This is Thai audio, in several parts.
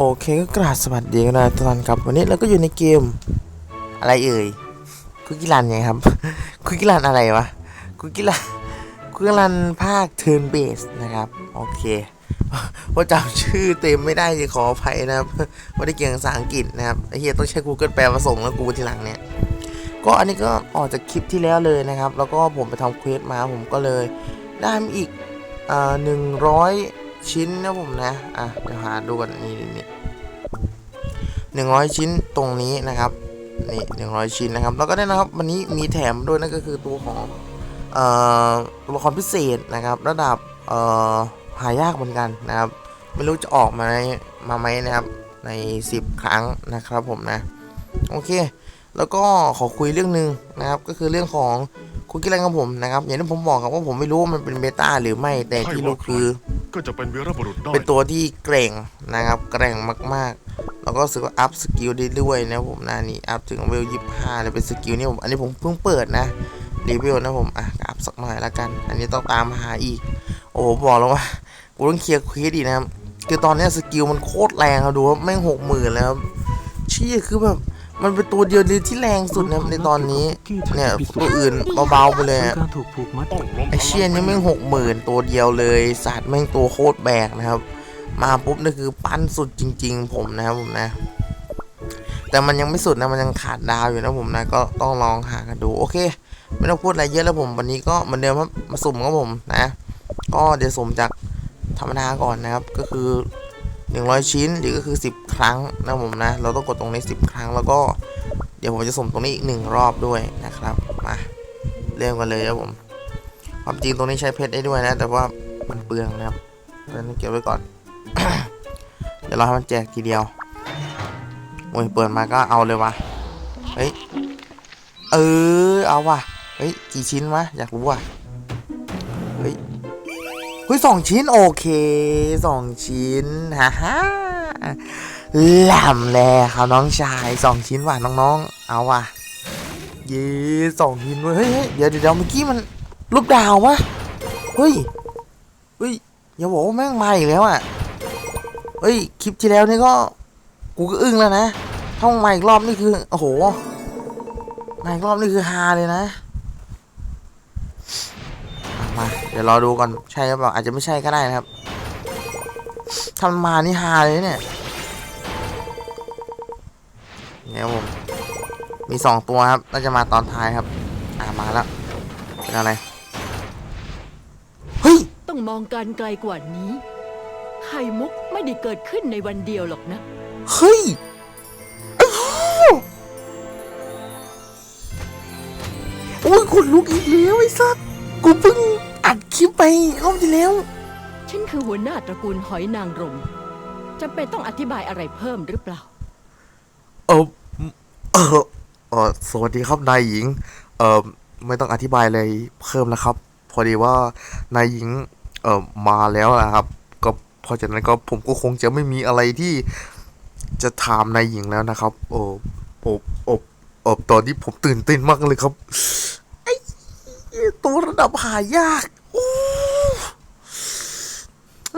โอเคก็กราบสวัสดีกันนะทุกท่านครับ วันนี้เราก็อยู่ในเกม อะไรเอ่ยคุกกี้รันไงครับ คุกกี้รันอะไรวะคุกกี้รันคุกกี้รันภาคเทิร์นเบสนะครับ โอเคว่าจำชื่อเต็มไม่ได้จะขออภัยนะครับว่าได้เกี่ยงภาษาอังกฤษนะครับไอเฮียต้องใช้ Google แปลมาส่งแล้วกูทีหลังเนี่ยก็อันนี้ก็ออกจากคลิปที่แล้วเลยนะครับ แล้วก็ผมไปทำเควสมาผมก็เลยได้มาอีกอ่าหนึ่งร้อยชิ้นนะผมนะ อะ เดี๋ยวหาดูกันนี่นี่ หนึ่งร้อยชิ้นตรงนี้นะครับนี่หนึ่งร้อยชิ้นนะครับแล้วก็ได้นะครับวันนี้มีแถมด้วยนั่นก็คือตัวของเอ่อตัวละครพิเศษนะครับ ระดับเอ่อหายากเหมือนกันนะครับ ไม่รู้จะออกมาในมาไหมนะครับใน 10 ครั้งนะครับผมนะโอเค แล้วก็ขอคุยเรื่องหนึ่งนะครับก็คือเรื่องของคุกกี้แรงของผมนะครับอย่างที่ผมบอกครับว่าผมไม่รู้ว่ามันเป็นเบต้าหรือไม่แต่ที่รู้คือก็จะเป็นวีรบุรุษได้เป็นตัวที่เกร่งนะครับแกร่งมาก ๆแล้วก็รู้สึกว่าอัพสกิลได้ด้วยนะผมนะนี่อัพถึงเวลยี่ห้าเลยเป็นสกิลนี่ผมอันนี้ผมเพิ่งเปิดนะรีวิวนะผมอะอัพสักหน่อยละกัน อันนี้ต้องตามหาอีก โอ้โหบอกแล้วว่ากูต้องเคลียร์ควิดอีกนะครับคือตอนนี้สกิลมันโคตรแรงครับดูว่าแม่งหกหมื่นแล้วเชี่ยคือแบบมันเป็นตัวเดียวเลยที่แรงสุดนะในตอนนี้เนี่ยตัวอื่นเบาๆไปเลยไอเชียนี่แม่งหกหมื่นตัวเดียวเลยสัตว์แม่งตัวโคตรแบกนะครับ มาปุ๊บนี่คือปั้นสุดจริง ๆ ผมนะครับผมนะ แต่มันยังไม่สุดนะมันยังขาดดาวอยู่นะผมนะก็ต้องลองหากันดูโอเค ไม่ต้องพูดอะไรเยอะแล้วผมวันนี้ก็เหมือนเดิมครับมาสุ่มครับผมนะ ก็เดี๋ยวสุ่มจากธรรมดาก่อนนะครับก็คือ100 ชิ้นหรือก็คือ 10 ครั้งนะผมนะ เราต้องกดตรงนี้ 10 ครั้งแล้วก็ เดี๋ยวผมจะสุ่มตรงนี้อีกหนึ่งรอบด้วยนะครับมาเริ่มกันเลยครับผมความจริงตรงนี้ใช้เพชรได้ด้วยนะ แต่ว่ามันเปลืองนะครับเพราะฉะนั้นเก็บไว้ก่อน เดี๋ยวเราให้มันแจกทีเดียวโอ้ยเปิดมาก็เอาเลยวะเฮ้ย เออ เอาว่ะ เฮ้ย กี่ชิ้นวะ อยากรู้ว่ะ เฮ้ย เฮ้ยสองชิ้น โอเคสองชิ้น ฮ่าฮ่าหลมแลครับน้องชายสองชิ้นว่ะน้องๆ เอาว่ะเย้สองชิ้นเว้ยเฮ้ยเฮ้ยเดี๋ยวเดี๋ยวเมื่อกี้มันรูปดาววะเฮ้ย เฮ้ยอย่าบอกว่าแม่งมาอีกแล้วอะ เฮ้ยคลิปที่แล้วนี่ก็กูก็อึ้งแล้วนะถ้ามันมาอีกรอบนี่คือโอ้โหมาอีกรอบนี่คือฮาเลยนะมาเดี๋ยวรอดูก่อนใช่หรือเปล่าอาจจะไม่ใช่ก็ได้นะครับถ้ามานี่ฮาเลยเนี่ยเนี่ยผมมีสองตัวครับน่าจะมาตอนท้ายครับ อ่ามาแล้วเป็นอะไร เฮ้ย ต้องมองการไกลกว่านี้ ข่มุกไม่ได้เกิดขึ้นในวันเดียวหรอกนะ เฮ้ยอ้าวโอ้ยขนลุกอีกแล้วไอ้สัสกูเพิ่งอัดคลิปไปรอบที่แล้ว ฉันคือหัวหน้าตระกูลหอยนางรมจำเป็นต้องอธิบายอะไรเพิ่มหรือเปล่า เออเออเออสวัสดีครับนายหญิง เออไม่ต้องอธิบายเลยเพิ่มแล้วครับ พอดีว่านายหญิง เออมาแล้วนะครับก็ เพราะฉะนั้นก็ผมก็คงจะไม่มีอะไรที่จะถามนายหญิงแล้วนะครับ โอ้โอ้โอ้โอ้ตอนนี้ผมตื่นเต้นมากเลยครับไอ้ตัวระดับหายาก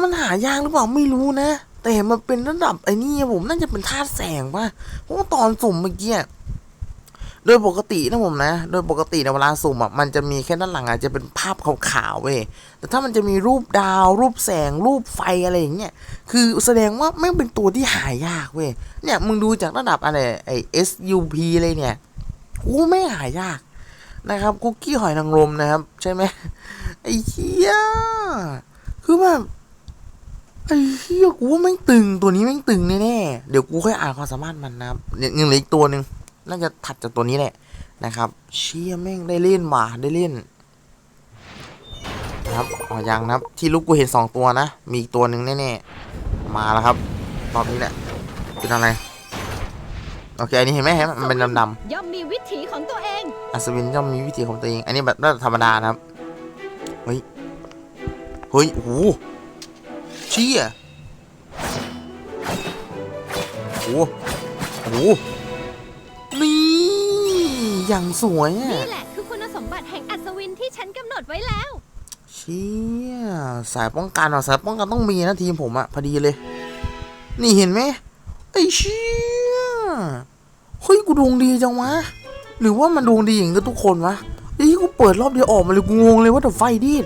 มันหายากหรือเปล่าไม่รู้นะ แต่มันเป็นระดับไอ้นี่ผมน่าจะเป็นธาตุแสงป่ะเพราะว่าตอนสุ่มเมื่อกี้ โดยปกตินะผมนะ โดยปกติในเวลาสุ่มอะมันจะมีแค่ด้านหลังอาจจะเป็นภาพขาวๆเว้ยแต่ถ้ามันจะมีรูปดาว รูปแสง รูปไฟอะไรอย่างเงี้ยคือแสดงว่าไม่เป็นตัวที่หายากเว้ยเนี่ยมึงดูจากระดับอะไรไอ SUP เลยเนี่ยโอ้ไม่หายากนะครับคุกกี้หอยนางรมนะครับ ใช่ไหมไอ้เหี้ยคือแบบไอ้เหี้ยกูว่าแม่งตึงตัวนี้แม่งตึงแน่ๆเดี๋ยวกูค่อยอ่านความสามารถมันนะครับเนี่ยยังเหลืออีกตัวหนึ่ง น่าจะถัดจากตัวนี้แหละนะครับ เชี่ยแม่งได้เล่นว่ะได้เล่นนะครับอ๋อยังนะครับ ที่ลูกกูเห็นสองตัวนะ มีอีกตัวหนึ่งแน่ๆ มาแล้วครับ รอบนี้แหละ เป็นอะไร โอเค อันนี้เห็นไหมเห็นไหมมันเป็นดำย่อมมีวิถีของตัวเอง ๆอัศวินย่อมมีวิธีของตัวเอง อันนี้แบบน่าจะธรรมดานะครับ เฮ้ย เฮ้ย โอ้โหเชี่ยโอ้โหโอ้โหนี่ อย่างสวยอะนี่แหละคือคุณสมบัติแห่งอัศวินที่ฉันกำหนดไว้แล้ว เชี่ยสายป้องกันอะสายป้องกันต้องมีนะทีมผมอะพอดีเลย นี่เห็นไหมไอ้เชี่ยเฮ้ยกูดวงดีจังวะ หรือว่ามันดวงดีอย่างกับทุกคนวะไอ้ที่กูเปิดรอบเดียวออกมาเลยกูงงเลยว่าแต่ไฟดิด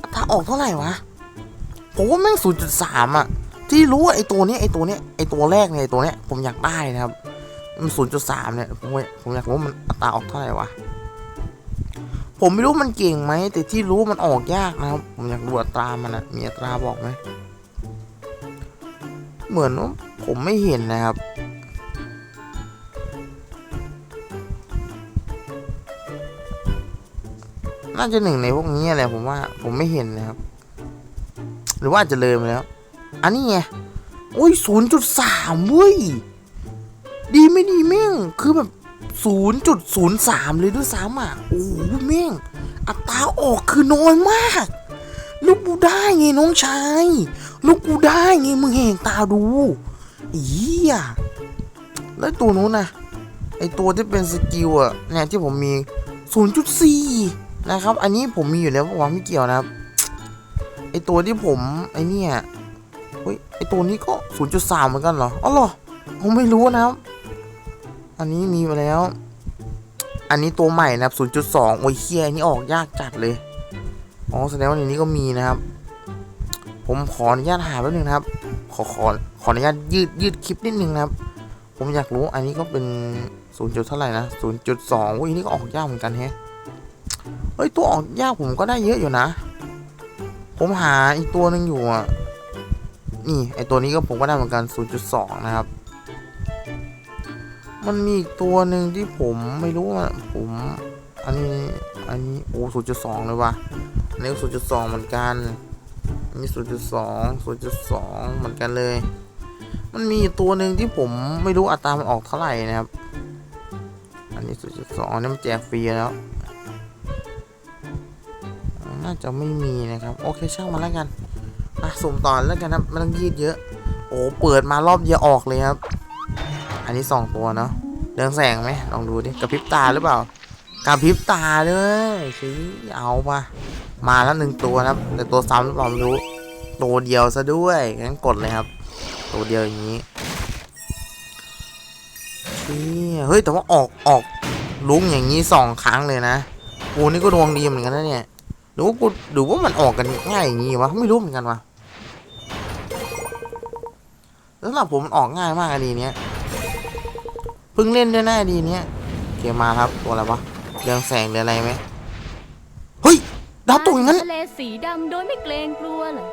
อัตราออกเท่าไหร่วะผมว่าแม่งศูนย์จุดสามอะที่รู้ว่าไอ้ตัวเนี้ยไอ้ตัวเนี้ยไอ้ตัวแรกเนี่ยไอ้ตัวเนี้ยผมอยากได้นะครับ มันศูนย์จุดสามเนี่ยผมว่าผมอยากรู้ว่ามันอัตราออกเท่าไหร่วะผมไม่รู้มันเก่งไหมแต่ที่รู้มันออกยากนะครับ ผมอยากดูอัตรามันอะมีอัตราบอกไหมเหมือนว่าผมไม่เห็นนะครับ น่าจะหนึ่งในพวกนี้แหละผมว่าผมไม่เห็นนะครับ หรือว่าจะเลยมาแล้ว อันนี้ไงโอ้ยศูนย์จุดสามเว้ย ดีไม่ดีแม่ง คือแบบศูนย์จุดศูนย์สามเลยด้วยซ้ำอะ โอ้โหแม่ง อัตราออกคือน้อยมาก ลูกกูได้ไงน้องชาย ลูกกูได้ไงมึงเห็นตาดูอีอะแล้วตัวนู้นนะไอตัวที่เป็นสกิลอะเนี่ยที่ผมมี 0.4 นะครับ อันนี้ผมมีอยู่แล้วผมว่าไม่เกี่ยวนะครับ ไอตัวที่ผมไอเนี่ยเฮ้ยไอตัวนี้ก็ 0.3 เหมือนกันเหรอ อ๋อเหรอผมไม่รู้นะครับ อันนี้มีมาแล้ว อันนี้ตัวใหม่นะครับ 0.2 โอ้ยเคียอันนี้ออกยากจัดเลย อ๋อ แสดงว่าในนี้ก็มีนะครับ ผมขออนุญาตหาแป๊บนึงครับ ขอขอขออนุญาตยืดยืดคลิปนิดนึงนะครับ ผมอยากรู้อันนี้ก็เป็นศูนย์จุดเท่าไหร่นะศูนย์จุดสองอุ้ยนนี้ก็ออกยากเหมือนกันแฮะ เฮ้ย ตัวออกยากผมก็ได้เยอะอยู่นะ ผมหาอีกตัวหนึ่งอยู่อะ นี่ไอตัวนี้ก็ผมก็ได้เหมือนกัน 0.2 นะครับ มันมีอีกตัวหนึ่งที่ผมไม่รู้ว่าผม อันนี้อันนี้โอ้0.2เลยว่ะอันนี้ก็0.2เหมือนกันอันนี้0.2 0.2เหมือนกันเลย มันมีตัวหนึ่งที่ผมไม่รู้อัตรามันออกเท่าไหร่นะครับ อันนี้0.2อันนี้มันแจกฟรีแล้ว น่าจะไม่มีนะครับ โอเคช่างมันแล้วกันอะสุ่มต่อแล้วกันนะไม่ต้องยืดเยอะ โอ้เปิดมารอบเดียวออกเลยครับ อันนี้สองตัวเนาะเรืองแสงไหมลองดูดิกระพริบตาหรือเปล่ากระพริบตาเลยชี้เอาปะมาแล้วหนึ่งตัวนะครับ แต่ตัวซ้ำหรือเปล่าไม่รู้ตัวเดียวซะด้วยงั้นกดเลยครับ ตัวเดียวอย่างนี้เฮ้ยแต่ว่าออกออกลุ้งอย่างนี้สองครั้งเลยนะกูนี่ก็ดวงดีเหมือนกันนะเนี่ยหรือว่ากูหรือว่ามันออกกันง่ายอย่างงี้วะไม่รู้เหมือนกันวะแล้วสำหรับผมมันออกง่ายมากอะดีเนี้ย เพิ่งเล่นด้วยหน้าดีเนี้ยโอเคมาครับตัวอะไรวะเรืองแสงหรืออะไรไหมเฮ้ยดาวตกอย่างนั้นทะเลสีดำโดยไม่เกรงกลัวเหรอ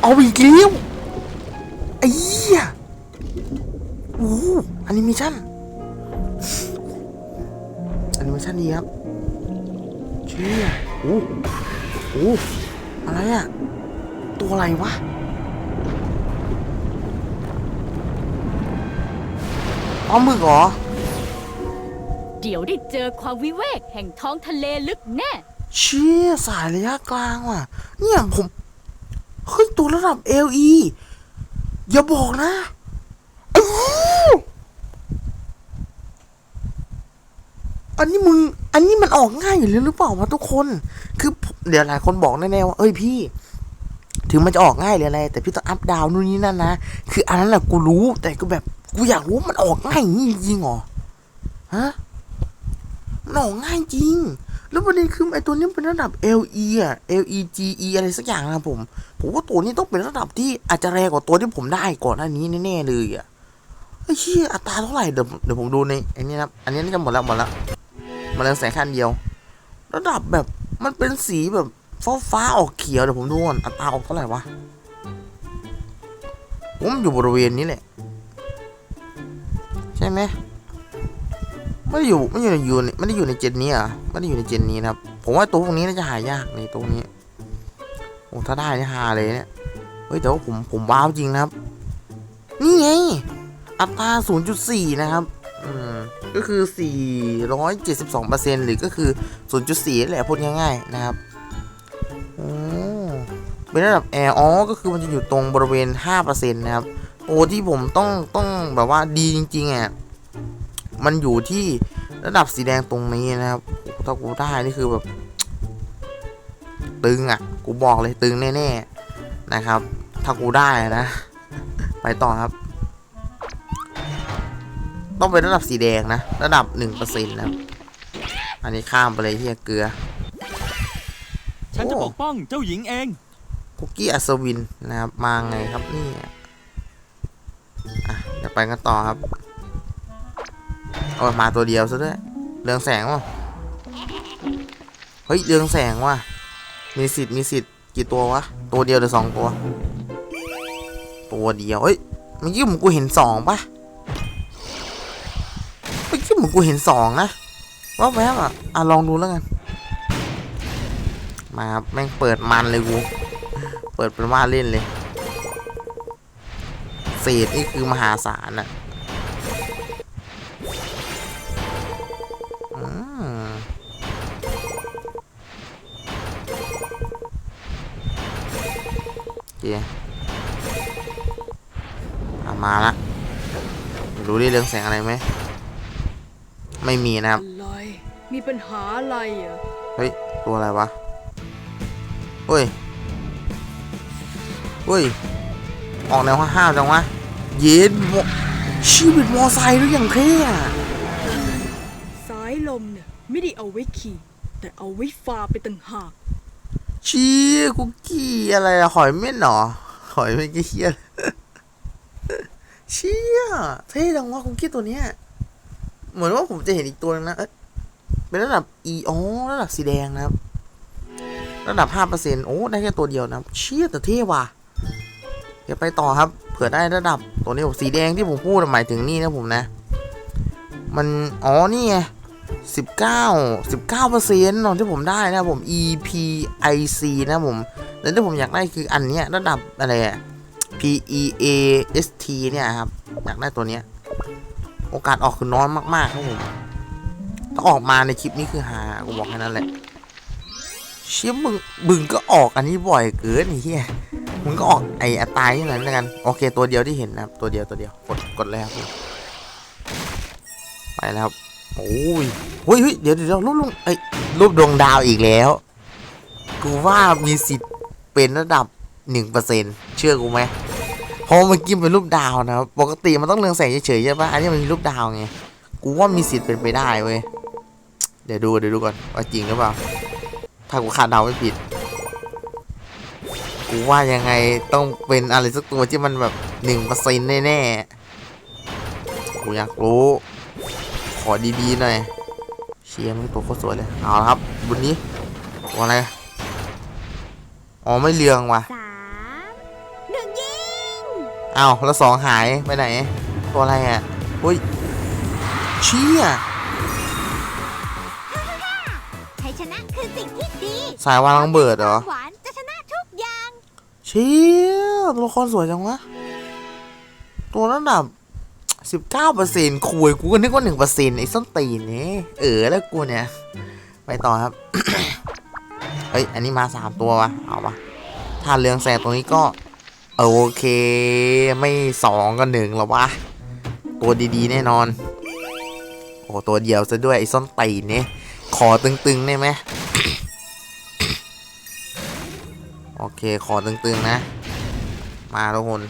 เอาอีกแล้วไอ้เหี้ยโอ้โหแอนิเมชั่นแอนิเมชั่นดีครับเชี่ยโอ้โหโอ้โหอะไรอะตัวอะไรวะ ปลาหมึกเหรอ เดี๋ยวได้เจอความวิเวกแห่งท้องทะเลลึกแน่ เชี่ยสายระยะกลางว่ะ เนี่ยผมเฮ้ยตัวระดับ LE อย่าบอกนะอ้าวอันนี้มึง อันนี้มันออกง่ายอยู่แล้วหรือเปล่าวะทุกคน คือเดี๋ยวหลายคนบอกแน่ๆว่า เอ้ยพี่ ถึงมันจะออกง่ายหรืออะไร แต่พี่ต้องอัพดาวน์นู่นนี่นั่นนะ คืออันนั้นแหละกูรู้ แต่ก็แบบ กูอยากรู้มันออกง่ายอย่างจริงเหรอฮะมันออกง่ายจริง แล้วประเด็นคือไอ้ตัวนี้เป็นระดับ LE อะ LEGE อะไรสักอย่างนะผม ผมว่าตัวนี้ต้องเป็นระดับที่อาจจะแรงกว่าตัวที่ผมได้ก่อนหน้านี้แน่ๆเลยอะไอ้เชี่ยอัตราเท่าไหร่เดี๋ยวเดี๋ยวผมดูในไอ้นี่นะครับอันนี้น่าจะหมดแล้วหมดแล้วมาเรื่องแสงขั้นเดียว ระดับแบบมันเป็นสีแบบฟ้าฟ้าๆออกเขียวเดี๋ยวผมดูก่อนอัตราออกเท่าไหร่วะผมอยู่บริเวณนี้แหละ ช่ไหมไม่ได้อยู่ไม่ได้อยู่ในไม่ได้อยู่ในเจนนี้อะไม่ได้อยู่ในเจนนี้นะครับ ผมว่าตัวพวกนี้น่าจะหายากในตัวนี้โอ้ถ้าได้นี่หาเลยเนี่ยเฮ้ยแต่ว่าผมผมว้าวจริงนะครับ นี่ไงอัตรา 0.4 นะครับอืมก็คือ 472%หรือก็คือ 0.4 แหละพูดง่ายๆนะครับโอ้เป็นระดับแอร์อ๋อก็คือมันจะอยู่ตรงบริเวณ 5%นะครับ ตัวที่ผมต้องต้องแบบว่าดีจริงๆอะมันอยู่ที่ระดับสีแดงตรงนี้นะครับโอ้โหถ้ากูได้นี่คือแบบ ตึงอะ กูบอกเลยตึงแน่ๆนะครับ ถ้ากูได้นะ ไปต่อครับ ต้องเป็นระดับสีแดงนะ ระดับหนึ่งเปอร์เซ็นต์นะครับอันนี้ข้ามไปเลยที่เกลือ ฉันจะโอ้ปกป้องเจ้าหญิงเอง คุกกี้อัศวินนะครับ มาไงครับเนี่ย อะเดี๋ยวไปกันต่อครับโอ้มาตัวเดียวซะด้วยเรืองแสงวะเฮ้ยเรืองแสงว่ะมีสิทธิ์มีสิทธิ์กี่ตัววะตัวเดียวหรือสองตัว ตัวเดียวเฮ้ยเมื่อกี้ผมกูเห็นสองปะเมื่อกี้ผมกูเห็นสองนะว่าแวบอะอะลองดูแล้วกันมาแม่งเปิดมันเลยกูเปิดเป็นว่าเล่นเลย เศษนี่คือมหาศาลอะอืมโอเคอะมาละ รู้ได้เรื่องแสงอะไรไหม ไม่มีนะครับ อะไร มีปัญหาอะไรอะ เฮ้ย ตัวอะไรวะเฮ้ยเฮ้ย ออกแนวห้าวๆจังวะ เย็นโมชีวิตมอไซค์หรืออย่างเท่อะสายลมเนี่ยไม่ได้เอาไว้ขี่ แต่เอาไว้ฟาไปต่างหากเชี้คุกกี้อะไรอะหอยเม่นเหรอหอยเม่นกี้เฮียเชี่ยเท่จังวะคุกกี้ตัวเนี้ยเหมือนว่าผมจะเห็นอีกตัวนึงนะเอ๊ะเป็นระดับ E อ๋อระดับสีแดงนะครับ ระดับ 5%โอ้ ได้แค่ตัวเดียวนะครับเชี่ยแต่เท่ว่ะเดี๋ยวไปต่อครับ เผื่อได้ระดับตัวนี้ผมสีแดงที่ผมพูดหมายถึงนี่นะผมนะ มัน อ๋อ นี่ไงสิบเก้าสิบเก้าเปอร์เซ็นต์ที่ผมได้นะผม EPIC นะผม แล้วที่ผมอยากได้คืออันเนี้ยระดับอะไรอะ PEAST เนี่ยครับ อยากได้ตัวเนี้ย โอกาสออกคือน้อยมากๆครับผมถ้าออกมาในคลิปนี้คือหากูบอกแค่นั้นแหละ เชี่ยมึงมึงก็ออกอันนี้บ่อยเกินเหี้ย มึงก็ออกไอ้อัตายนี่หน่อยแล้วกัน โอเค ตัวเดียวที่เห็นนะครับ ตัวเดียวตัวเดียว กด กดเลยครับไปแล้วครับโอ้ยเฮ้ยเฮ้ยเดี๋ยวเดี๋ยวรูปลงเอ้รูปดวงดาวอีกแล้ว กูว่ามีสิทธิ์เป็นระดับหนึ่งเปอร์เซ็นเชื่อกูไหมเพราะมื่อกี้เป็นรูปดาวนะครับปกติมันต้องเรืองแสงเฉยๆใช่ปะอันนี้มันมีรูปดาวไง กูว่ามีสิทธิ์เป็นไปได้เว้ย เดี๋ยวดูเดี๋ยวดูก่อนว่าจริงหรือเปล่า ถ้ากูคาดเดาไม่ผิด กูว่ายังไงต้องเป็นอะไรสักตัวที่มันแบบหนึ่งเปอร์เซ็นต์แน่ๆ กูอยากรู้ ขอดีๆหน่อย เชียร์มันตัวโคตรสวยเลย เอาละครับบุญนี้ตัวอะไร อ๋อ ไม่เรืองว่ะสามหนึ่งยิงอ้าวแล้วสองหายไปไหน ตัวอะไรอะอุ้ย เชี่ยชัยชนะคือสิ่งที่ดี สายวางระเบิดเหรอ ชี่ยตัวละครสวยจังวะ ตัวระดับสิบเก้าเปอร์เซ็นต์คุยกูก็นึกว่าหนึ่งเปอร์เซ็นต์ไอ้ส้นตีนนี่เออแล้วกูเนี่ย ไปต่อครับ เฮ้ย อันนี้มาสามตัววะเอาปะถ้าเรืองแสงตรงนี้ก็ โอเค ไม่สองก็หนึ่งหรอวะ ตัวดีๆ แน่นอน โอ้ตัวเดียวซะด้วยไอ้ส้นตีนนี่ขอตึงๆได้ไหม โอเคขอตึงๆนะ มาทุกคน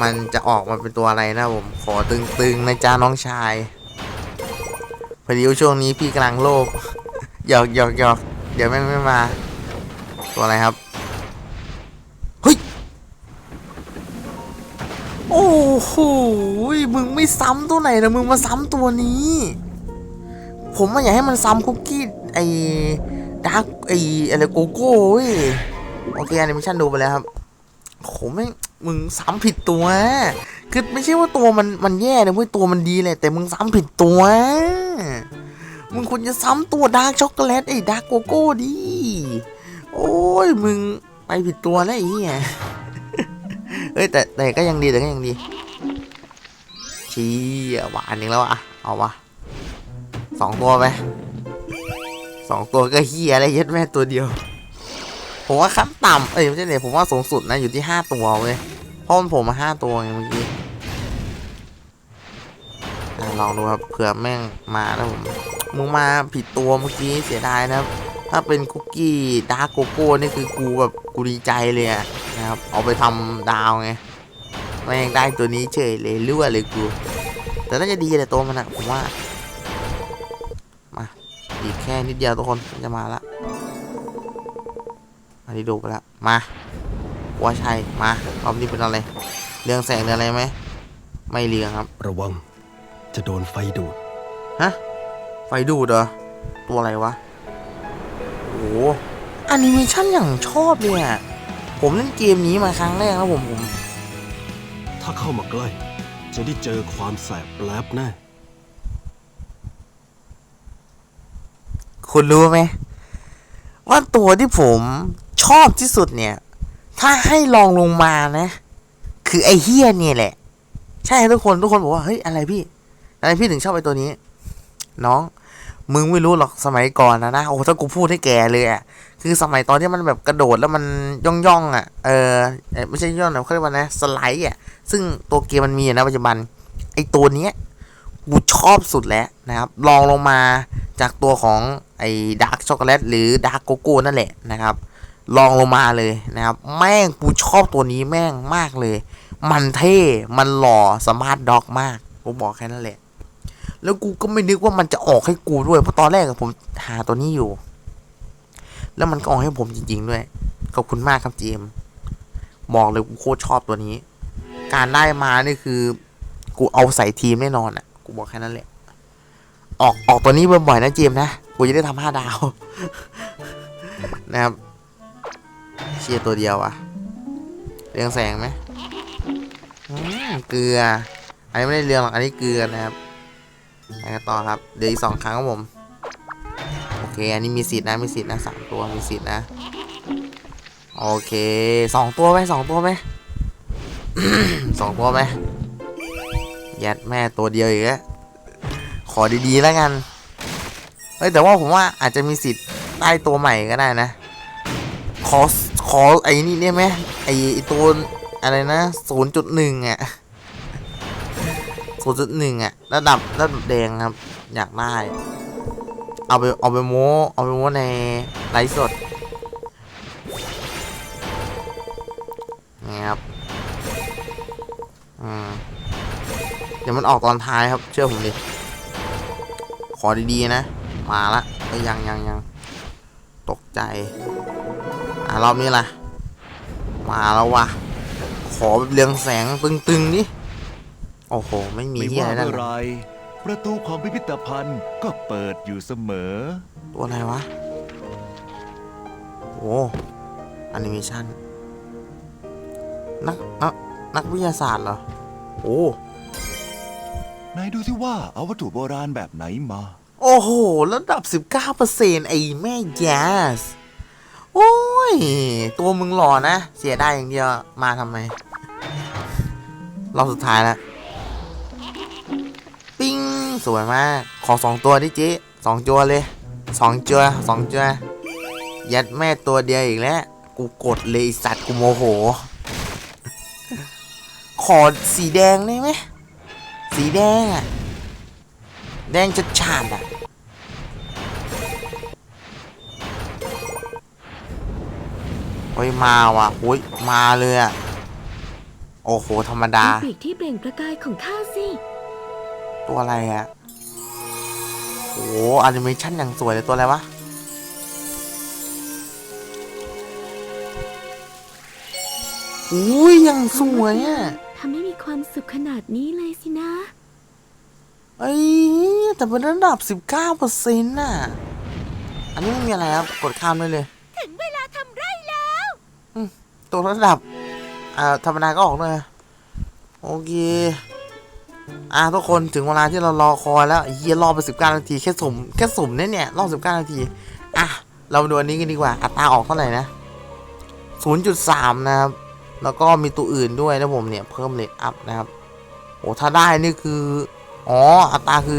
มันจะออกมาเป็นตัวอะไรนะผมขอตึงๆนะจ้าน้องชายพอดีว่าช่วงนี้พี่กำลังโลภหยอกหยอกหยอกเดี๋ยวแม่ไม่มา ตัวอะไรครับเฮ้ยโอ้โหมึงไม่ซ้ำตัวไหนนะมึงมาซ้ำตัวนี้ ผมไม่อยากให้มันซ้ำคุกกี้ไอ้ดาร์กไอ้อะไรโกโก้เว้ย โอเคแอนิเมชันดูไปแล้วครับโหแม่งมึงซ้ำผิดตัว คือไม่ใช่ว่าตัวมันมันแย่นะเว้ยตัวมันดีเลยแต่มึงซ้ำผิดตัว มึงควรจะซ้ำตัวดาร์กช็อกโกแลตไอ้ดาร์กโกโก้ดิ โอ้ยมึงไปผิดตัวแล้วไอ้เหี้ยเอ้ยแต่แต่ก็ยังดีแต่ก็ยังดีชี้หวานอีกแล้วอะเอาวะสองตัวไปสองตัวก็เฮียอะไรยัดแม่ตัวเดียว ผมว่าขั้นต่ำเอ้ยไม่ใช่เลยผมว่าสูงสุดนะอยู่ที่ห้าตัวเว้ยเพราะมันผมมาห้าตัวไงเมื่อกี้ลองดูครับเผื่อแม่งมาแล้วผมมึงมาผิดตัวเมื่อกี้เสียดายนะครับ ถ้าเป็นคุกกี้ดาร์กโกโก้นี่คือกูแบบกูดีใจเลยนะครับ เอาไปทำดาวไงแม่งได้ตัวนี้เฉยเลยรั่วเลยกู แต่น่าจะดีเลยตัวมันอะผมว่า มาอีกแค่นิดเดียวทุกคนมันจะมาละ นนี้ดูไปละมาว่าใช่มารอบนี้เป็นอะไรเรื่องแสงเรื่องอะไรไหมไม่เรื่องครับ ระวัง จะโดนไฟดูดฮะไฟดูดเหรอตัวอะไรวะโอ้โหแอนิเมชันอย่างชอบเลยอะผมเล่นเกมนี้มาครั้งแรกแล้วผมผม ถ้าเข้ามาใกล้ จะได้เจอความแสบแปลบแน่คุณรู้ไหมว่าตัวที่ผม ชอบที่สุดเนี่ย ถ้าให้ลองลงมานะ คือไอเฮียเนี่ยแหละ ใช่ทุกคนทุกคนบอกว่าเฮ้ยอะไรพี่ อะไรพี่ถึงชอบไอตัวนี้ น้องมึงไม่รู้หรอกสมัยก่อนนะนะโอ้ถ้ากูพูดให้แกเลยอะคือสมัยตอนที่มันแบบกระโดดแล้วมันย่องย่องอะเอ่อไม่ใช่ย่องนะเขาเรียกว่านะสไลด์อะซึ่งตัวเกมมันมีอยู่นะปัจจุบันไอตัวเนี้ยกูชอบสุดแล้วนะครับลองลงมาจากตัวของไอ้ดาร์กช็อกโกแลตหรือดาร์กโกโก้นั่นแหละนะครับ ลองลงมาเลยนะครับ แม่งกูชอบตัวนี้แม่งมากเลย มันเท่ มันหล่อสมาร์ทด็อกมากกูบอกแค่นั้นแหละ แล้วกูก็ไม่นึกว่ามันจะออกให้กูด้วย เพราะตอนแรกอะผมหาตัวนี้อยู่ แล้วมันก็ออกให้ผมจริง ๆ ด้วย ขอบคุณมากครับจีมบอกเลยกูโคตรชอบตัวนี้ การได้มานี่คือ กูเอาใส่ทีมแน่นอนอะ กูบอกแค่นั้นแหละ ออกออกตัวนี้บ่อยๆนะเจมส์นะ กูจะได้ทำห้าดาว นะครับ เชียร์ตัวเดียวอะเรืองแสงไหมเกลือ อันนี้ไม่ได้เรืองหรอก อันนี้เกลือนะครับไปกันต่อครับ เดี๋ยวอีกสองครั้งครับผม โอเค อันนี้มีสิทธิ์นะ มีสิทธิ์นะสามตัว มีสิทธิ์นะ โอเคสองตัวไหมสองตัวไหมสองตัวไหมยัดแม่ตัวเดียวอีกแล้วขอดีๆแล้วกัน เฮ้ยแต่ว่าผมว่าอาจจะมีสิทธิ์ได้ตัวใหม่ก็ได้นะขอส ขอไอ้นี่ได้ไหมไอ้ตัวอะไรนะศูนย์จุดหนึ่งอะศูนย์จุดหนึ่งอะระดับระดับแดงครับ อยากได้ เอาไปเอาไปโม้เอาไปโม้ในไลฟ์สดนี่ครับอืมเดี๋ยวมันออกตอนท้ายครับ เชื่อผมดิ ขอดีๆนะ มาละยังยังยังตกใจ รอบนี้ล่ะ มาแล้ววะขอแบบเรืองแสงตึงๆนี่โอ้โห ไม่มีไม่ที่ว่าอะไรนั่นเมื่อน่ะไรประตูของพิพิธภัณฑ์ก็เปิดอยู่เสมอ ตัวอะไรวะโอ้แอนิเมชันนักนักนักวิทยาศาสตร์เหรอ โอ้ไหนดูสิว่าเอาวัตถุโบราณแบบไหนมา โอ้โห ระดับ 19%ไอ้แม่แยสโอ้ ย ตัวมึงหล่อนะ เสียได้อย่างเดียว มาทำไม รอบสุดท้ายแล้ว ปิ้ง สวยมาก ขอสองตัวดิจ๊สองจัวเลยสองจัวสองจัว ยัดแม่ตัวเดียวอีกแล้ว กูกดเลยสัตว์กูโมโห ขอสีแดงได้ไหม สีแดงอะแดงจะฉาดอะ โอ้ยมาว่ะโอ้ยมาเลยอะโอ้โหธรรมดาปีกที่เปล่งประกายของข้าสิ ตัวอะไรอะโอ้แอนิเมชันอย่างสวยเลยตัวอะไรวะ อุ้ยยังสวยอะทำให้มีความสุขขนาดนี้เลยสินะ เอ้ยแต่เป็นระดับ 19%น่ะ อันนี้ไม่มีอะไรครับ กดข้ามได้เลย ถึงเวลาทำไร่แล้ว ตัวระดับ อ่า ธรรมดาก็ออกเลยโอเค อ่าทุกคนถึงเวลาที่เรารอคอยแล้วเฮียรอไป19นาที แค่สุ่มแค่สุ่มเนี่ยเนี่ยรอสิบ19นาที อะ เรามาดูอันนี้กันดีกว่า อัตราออกเท่าไหร่นะ0.3นย์จุดสามนะครับ แล้วก็มีตัวอื่นด้วยนะผมเนี่ยเพิ่มเลทอัพนะครับ โอ้ถ้าได้นี่คือ อ๋อ อัตราคือ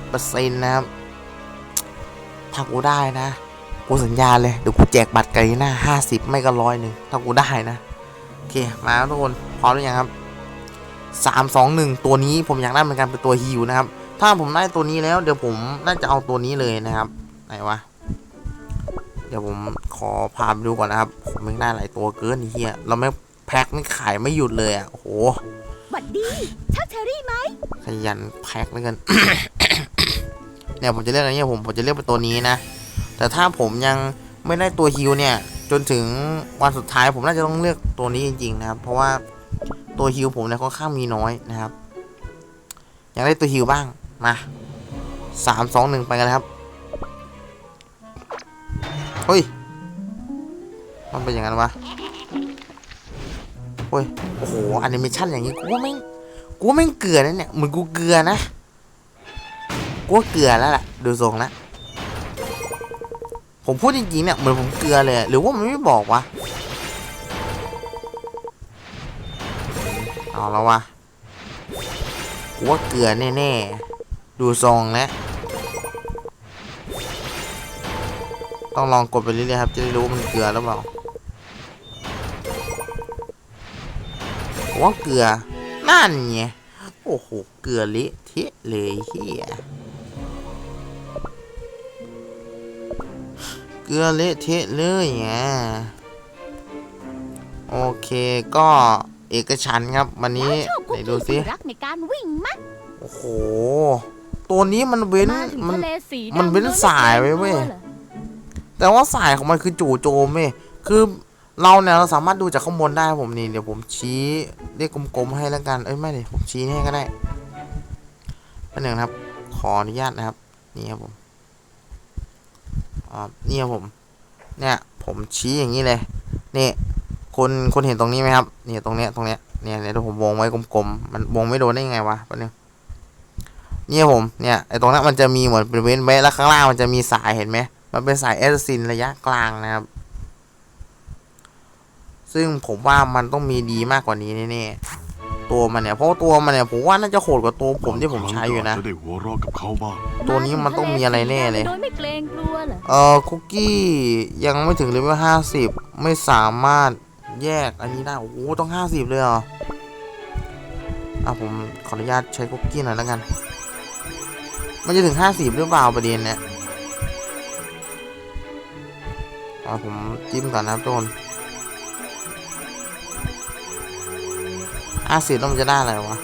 21%นะครับถ้ากูได้นะ กูสัญญาเลย เดี๋ยวกูแจกบัตรไกลหน้า50ไม่ก็ร้อยหนึ่งถ้ากูได้นะ โอเค มาครับทุกคน พร้อมหรือยังครับ3 2 1ตัวนี้ผมอยากได้เหมือนกันเป็นตัวฮิวนะครับ ถ้าผมได้ตัวนี้แล้ว เดี๋ยวผมน่าจะเอาตัวนี้เลยนะครับ ไหนวะ เดี๋ยวผมขอพาไปดูก่อนนะครับ ผมไม่งได้หลายตัวเกินไอ้เฮียเราไม่แพ็คนี่ขายไม่หยุดเลยอะโอ้โหวัสดีชอบเชอรี่ไหมขยันแพ็คเหลือเกินเนี่ยผมจะเลือกอะไรเนี่ยผมผมจะเลือกเป็นตัวนี้นะ แต่ถ้าผมยังไม่ได้ตัวฮิวเนี่ย จนถึงวันสุดท้ายผมน่าจะต้องเลือกตัวนี้จริงๆนะครับ เพราะว่าตัวฮิวผมเนี่ยค่อนข้างมีน้อยนะครับอยากได้ตัวฮิวบ้างมาสามสองหนึ่งไปกันครับเฮ้ยมันเป็นอย่างนั้นวะเฮ้ยโอ้โหแอนิเมชันอย่างนี้กูว่าไม่งกูว่าไม่งเกลือนะเนี่ยเหมือนกูเกลือนะกูว่าเกลือแล้วแหละดูทรงแล้ว ผมพูดจริงๆเนี่ยเหมือนผมเกลือเลยหรือว่ามันไม่บอกวะเอาแล้ววะกูว่าเกลือแน่ๆดูทรงแล้วต้องลองกดไปเรื่อยๆครับจะได้รู้มันเกลือหรือเปล่าผมว่าเกลือนั่นไงโอ้โหเกลือละเทะเลยเฮีย ลือเละเทะเลยไงโอเคก็เอกชันท์ครับ วันนี้ชอบไหคุนกดูกี้สิสุดรักในการวิ่งมั้ยโอ้โห ตัวนี้มันเว้นมาถึงมันทะเลสีดำมันเป็นโดยสายไว้เว้ยแต่ว่าสายของมันคือจู่โจมเว้ยคือเราเนี่ยเราสามารถดูจากข้างบนได้ผมนี่เดี๋ยวผมชี้เลขกลมๆให้แล้วกันเอ้ยไม่ดิผมชี้ให้ก็ได้แป๊บหนึ่งนะครับ ขออนุญาตนะครับ นี่ครับผมอ่า นี่ครับผม เนี่ยผมชี้อย่างนี้เลยนี่คนคนเห็นตรงนี้ไหมครับนี่ตรงเนี้ยตรงเนี้ยเนี่ยเดี๋ยวผมวงไว้กลมๆมันวงไม่โดนได้ยังไงวะแป๊บนึงเนี่ยผมเนี่ยไอตรงนั้นมันจะมีเหมือนเป็นเว้นไว้แล้วข้างล่างมันจะมีสายเห็นไหมมันเป็นสายแอสซินระยะกลางนะครับ ซึ่งผมว่ามันต้องมีดีมากกว่านี้แน่ๆ ตัวมันเนี่ยเพราะว่าตัวมันเนี่ยผมว่าน่าจะโหดกว่าตัวผมที่ผมใช้อยู่นะจะได้หัวเราะกับเขาบ้างตัวนี้มันต้องมีอะไรแน่เลยโดยไม่เกรงกลัวเหรอเอ่อคุกกี้ยังไม่ถึงเลเวลห้าสิบไม่สามารถแยกอันนี้ได้โอ้โหต้องห้าสิบเลยเหรออะผมขออนุญาตใช้คุกกี้หน่อยแล้วกัน มันจะถึงห้าสิบหรือเปล่าประเด็นเนี่ยอะผมจิ้มก่อนนะครับทุกคน ห้าสิบแล้วมันจะได้อะไรวะ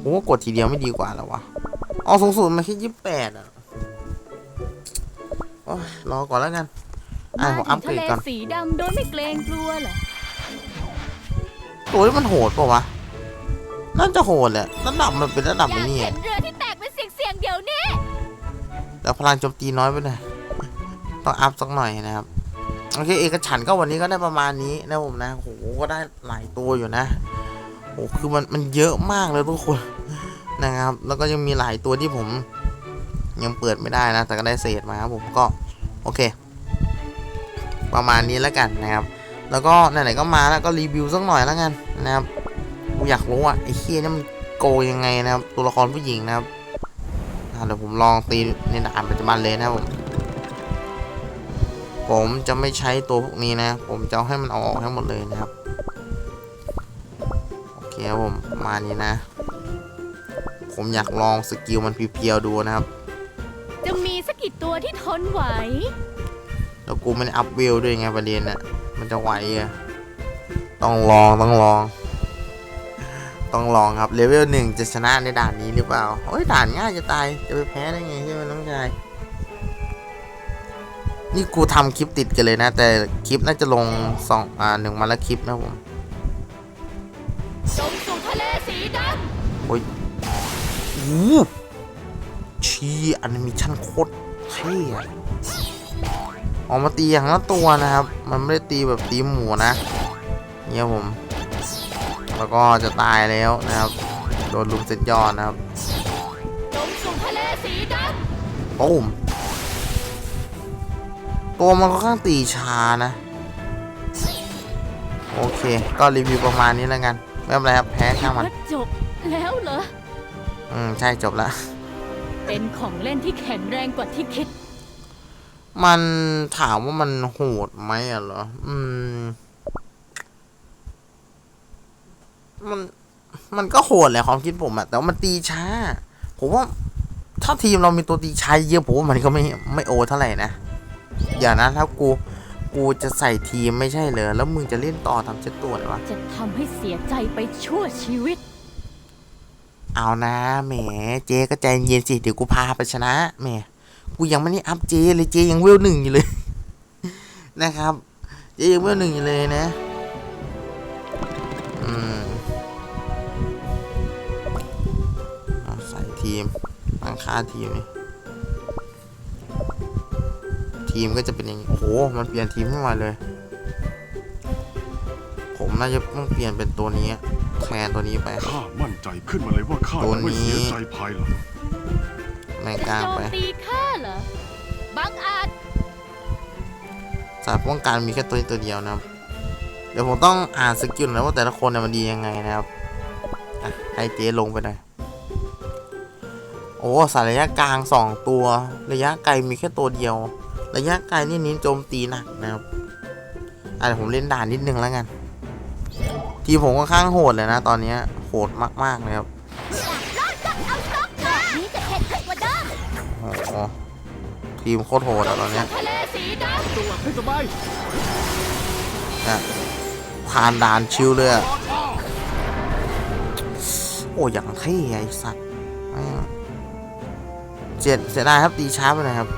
ผมว่ากดทีเดียวไม่ดีกว่าแล้ววะเอาสูงสุดมาแค่ยี่สิบแปดอะโอ้ยรอก่อนแล้วกันอะผมอัมาปถึงเกรทะดเลก่อนสีดำโดยไม่เกรงกลัวเหรอตัวนี้มันโหดปะวะ น่าจะโหดแหละระดับมันเป็นระดับอยากนี้เห็อะนเรือที่แตกเป็นเสียงๆเดี๋ยวนี้ แต่พลังโจมตีน้อยไปหน่อยต้องอัพสักหน่อยนะครับ โอเคเอกฉันก็วันนี้ก็ได้ประมาณนี้นะผมนะโหก็ได้หลายตัวอยู่นะโหคือมันมันเยอะมากเลยทุกคนนะครับ แล้วก็ยังมีหลายตัวที่ผมยังเปิดไม่ได้นะ แต่ก็ได้เศษมาครับผมก็โอเค ประมาณนี้แล้วกันนะครับ แล้วก็ไหนๆก็มาแล้วก็รีวิวสักหน่อยแล้วกันนะครับกูอยากรู้อะไอ้เคียนี่มันโกยังไงนะครับ ตัวละครผู้หญิงนะครับเดี๋ยวผมลองตีในด่านปัจจุบันเลยนะครับผม ผมจะไม่ใช้ตัวพวกนี้นะ ผมจะเอาให้มันเอาออกทั้งหมดเลยนะครับ โอเคครับผมประมาณนี้นะ ผมอยากลองสกิลมันเพียวๆดูนะครับ จะมีสักกี่ตัวที่ทนไหว แล้วกูไม่ได้อัพเวลด้วยไงประเด็นน่ะ มันจะไหวเหรอะต้องลองต้องลอง ต้องลองครับเลเวลหนึ่งจะชนะในด่านนี้หรือเปล่าโอ้ยด่านง่ายจะตายจะไปแพ้ได้ไงใช่ไหมน้องชาย นี่กูทำคลิปติดกันเลยนะ แต่คลิปน่าจะลงสองอ่าหนึ่งวันละคลิปนะผมจมสู่ทะเลสีดโอ้ยอู้ชีแอนิเมชั่นโคตรเท่อะออกมาตีอย่างละตัวนะครับ มันไม่ได้ตีแบบตีหมูนะเนี่ยผม แล้วก็จะตายแล้วนะครับ โดนลุมเซตยอดนะครับำจมสู่ทะเลสีดปุ้ม ตัวมันค่อนข้างตีช้านะ โอเค ก็รีวิวประมาณนี้แล้วกัน ไม่เป็นไรครับ แพ้ช่างมันว่าจบแล้วเหรอ อืม ใช่จบละเป็นของเล่นที่แข็งแรงกว่าที่คิด มันถามว่ามันโหดไหมอะเหรอ อืม มันมันก็โหดแหละความคิดผมอะแต่ว่ามันตีช้า ผมว่าถ้าทีมเรามีตัวตีช้าเยอะผมว่ามันก็ไม่ไม่โอเท่าไหร่นะ อย่านะถ้ากูกู กูจะใส่ทีมไม่ใช่เหรอ แล้วมึงจะเล่นต่อทำเช็ดตัวเลยวะ จะทำให้เสียใจไปชั่วชีวิต เอานะแหม เจ๊ก็ใจเย็นสิ เดี๋ยวกูพาไปชนะแหม กูยังไม่ได้อัพเจ๊เลยเจ๊ยังเวลหนึ่งอยู่เลย นะครับ เจ๊ยังเวลหนึ่งอยู่เลยนะ อืมเอาใส่ทีมตั้งค่าทีมนี่ ทีมก็จะเป็นอย่างนี้โอ้โหมันเปลี่ยนทีมขึ้นมาเลย ผมน่าจะต้องเปลี่ยนเป็นตัวนี้แทนตัวนี้ไปข้ามั่นใจขึ้นมาเลยว่าข้าตัวจะไม่นี้เสียใจภายหลังไม่จะกล้าโจมไปตีข้าเหรอบังอาจสายป้องกันมีแค่ตัวนี้ตัวเดียวนะครับ เดี๋ยวผมต้องอ่านสกิลหนะว่าแต่ละคนเนี่ยมันดียังไงนะครับอะให้เจ๊ลงไปหน่อยโอ้สายระยะกลางสองตัว ระยะไกลมีแค่ตัวเดียว ระยะไกลนี่นิ้นโจมตีหนักนะครับอะผมเล่นด่านนิดนึงแล้วกัน ทีผมค่อนข้างโหดเลยนะ ตอนนี้โหดมากๆเลยครับโอ้โหทีมโคตรโหดอะตอนเนี้ยทะเลสีดตัวให้สบายนะผ่านด่านชิวเลยอะโอ้อย่างเท่ไอ้สัตว์เสียเสียดายครับตีช้าไปหน่อยครับ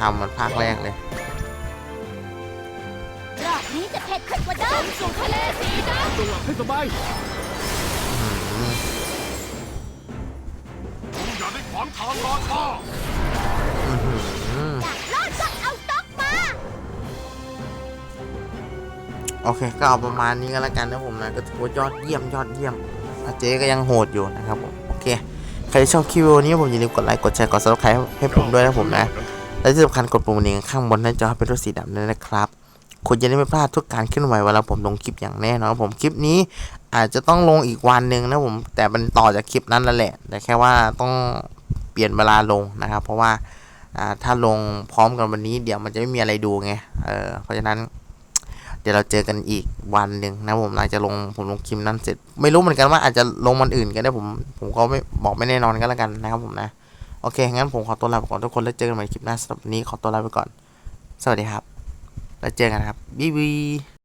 ทำเหมันภาคแรกเลยำรอบนี้จะเผ็ดขึ้นกว่าเดิมสู่ทะเลสีดำตัวให้สบายอย่าได้ขวางทางราชารอดก็เอาต๊อกมา โอเค ก็เอาประมาณนี้ก็แล้วกันนะผมนะก็ถือว่ายอดเยี่ยมยอดเยี่ยมอะเจ๊ก็ยังโหดอยู่นะครับผม โอเค ใครที่ชอบคลิปวิดีโอนี้ผมอย่าลืมกดไลค์ กดแชร์ กด subscribe ให้ผมด้วยนะผมนะ และที่สำคัญกดปุ่มนี้ข้างบนหน้าจอเป็นรูปสีดำด้วยนะครับคุณจะได้ไม่พลาดทุกการเคลื่อนไหวเวลาผมลงคลิปอย่างแน่นอนผมคลิปนี้อาจจะต้องลงอีกวันหนึ่งนะผมแต่มันต่อจากคลิปนั้นแล้วแหละ แต่แค่ว่าต้องเปลี่ยนเวลาลงนะครับ เพราะว่าถ้าลงพร้อมกันวันนี้เดี๋ยวมันจะไม่มีอะไรดูไงเออเพราะฉะนั้นเดี๋ยวเราเจอกันอีกวันหนึ่งนะผมหลังจากลงผมลงคลิปนั้นเสร็จ ไม่รู้เหมือนกันว่าอาจจะลงวันอื่นก็ได้ผมผมก็ไม่บอกไม่แน่นอนก็แล้วกันนะครับผมนะ โอเค งั้นผมขอตัวลาไปก่อนทุกคน แล้วเจอกันใหม่คลิปหน้าสำหรับวันนี้ขอตัวลาไปก่อน สวัสดีครับ แล้วเจอกันครับ บ๊ายบาย